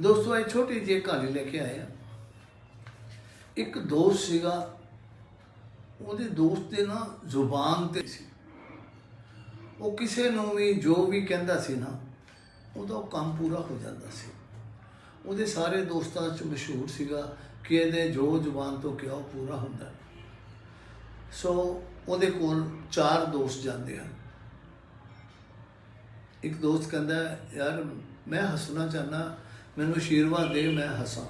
ਦੋਸਤੋ, ਇਹ ਛੋਟੀ ਜਿਹੀ ਕਹਾਣੀ ਲੈ ਕੇ ਆਏ ਆ। ਇੱਕ ਦੋਸਤ ਸੀਗਾ, ਉਹਦੇ ਦੋਸਤ ਦੇ ਨਾ ਜ਼ੁਬਾਨ ਤੇ ਸੀ। ਉਹ ਕਿਸੇ ਨੂੰ ਵੀ, ਜੋ ਵੀ ਕਹਿੰਦਾ ਸੀ ਨਾ, ਉਹਦਾ ਕੰਮ ਪੂਰਾ ਹੋ ਜਾਂਦਾ ਸੀ। ਉਹਦੇ ਸਾਰੇ ਦੋਸਤਾਂ 'ਚ ਮਸ਼ਹੂਰ ਸੀਗਾ ਕਿ ਇਹਦੇ ਜੋ ਜ਼ੁਬਾਨ ਤੋਂ ਕਿਹਾ ਉਹ ਪੂਰਾ ਹੁੰਦਾ ਸੋ ਉਹਦੇ ਕੋਲ ਚਾਰ ਦੋਸਤ ਜਾਂਦੇ ਹਨ। ਇੱਕ ਦੋਸਤ ਕਹਿੰਦਾ, ਯਾਰ, ਮੈਂ ਹੱਸਣਾ ਚਾਹਨਾ ਮੈਨੂੰ ਆਸ਼ੀਰਵਾਦ ਦੇ, ਮੈਂ ਹੱਸਾਂ।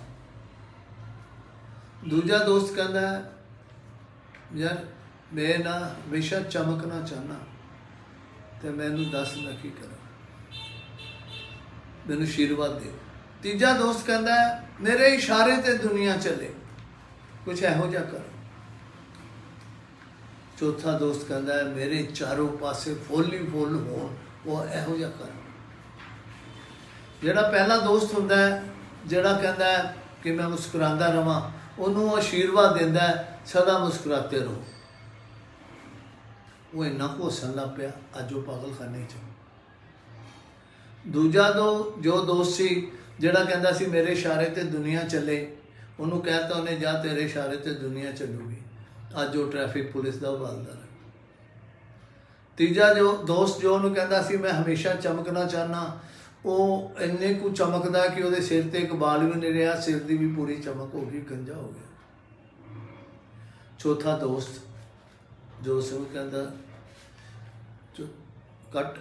ਦੂਜਾ ਦੋਸਤ ਕਹਿੰਦਾ, ਯਾਰ, ਮੈਂ ਨਾ ਹਮੇਸ਼ਾ ਚਮਕਣਾ ਚਾਹਨਾ ਤੇ ਮੈਨੂੰ ਦੱਸ ਮੈਂ ਕੀ ਕਰਾਂ? ਮੈਨੂੰ ਆਸ਼ੀਰਵਾਦ ਦੇ। ਤੀਜਾ ਦੋਸਤ ਕਹਿੰਦਾ, ਮੇਰੇ ਇਸ਼ਾਰੇ ਤੇ ਦੁਨੀਆ ਚੱਲੇ। ਕੁਝ ਇਹੋ ਜਿਹਾ ਕਰ। ਚੌਥਾ ਦੋਸਤ ਕਹਿੰਦਾ, ਮੇਰੇ ਚਾਰੋਂ ਪਾਸੇ ਫੁੱਲ ਹੀ ਫੁੱਲ ਹੋਣ, ਉਹ ਇਹੋ ਜਿਹਾ ਕਰ। ਜਿਹੜਾ ਪਹਿਲਾ ਦੋਸਤ ਹੁੰਦਾ ਹੈ ਜਿਹੜਾ ਕਹਿੰਦਾ ਹੈ ਕਿ ਮੈਂ ਮੁਸਕਰਾਉਂਦਾ ਰਵਾਂ ਉਹਨੂੰ ਆਸ਼ੀਰਵਾਦ ਦਿੰਦਾ ਹੈ, ਸਦਾ ਮੁਸਕਰਾਤੇ ਰਹੋ। ਉਹ ਇੰਨਾ ਕੋ ਲੱਗ ਪਿਆ ਅੱਜ ਉਹ ਪਾਗਲਖਾਨੇ ਚ। ਦੂਜਾ ਦੋ ਜੋ ਦੋਸਤ ਸੀ ਜਿਹੜਾ ਕਹਿੰਦਾ ਸੀ ਮੇਰੇ ਇਸ਼ਾਰੇ ਤੇ ਦੁਨੀਆ ਚੱਲੇ। ਉਹਨੂੰ ਕਹਿਤਾ ਉਹਨੇ ਜਾ ਤੇਰੇ ਇਸ਼ਾਰੇ ਤੇ ਦੁਨੀਆ ਚੱਲੂਗੀ। ਅੱਜ ਉਹ ਟ੍ਰੈਫਿਕ ਪੁਲਿਸ ਦਾ ਹਵਾਲਦਾਰ ਹੈ। ਤੀਜਾ ਜੋ ਦੋਸਤ ਜੋ ਉਹਨੂੰ ਕਹਿੰਦਾ ਸੀ ਮੈਂ ਹਮੇਸ਼ਾ ਚਮਕਣਾ ਚਾਹਨਾ ਉਹ ਇੰਨੇ ਕੁ ਚਮਕਦਾ ਕਿ ਉਹਦੇ ਸਿਰ ਤੇ ਇੱਕ ਬਾਲ ਵੀ ਨਹੀਂ ਰਿਹਾ, ਸਿਰ ਦੀ ਵੀ ਪੂਰੀ ਚਮਕ ਹੋ ਗਈ, ਗੰਜਾ ਹੋ ਗਿਆ। ਚੌਥਾ ਦੋਸਤ, ਜੋ ਉਸ ਨੂੰ ਕਹਿੰਦਾ ਜੋ ਕੱਟ।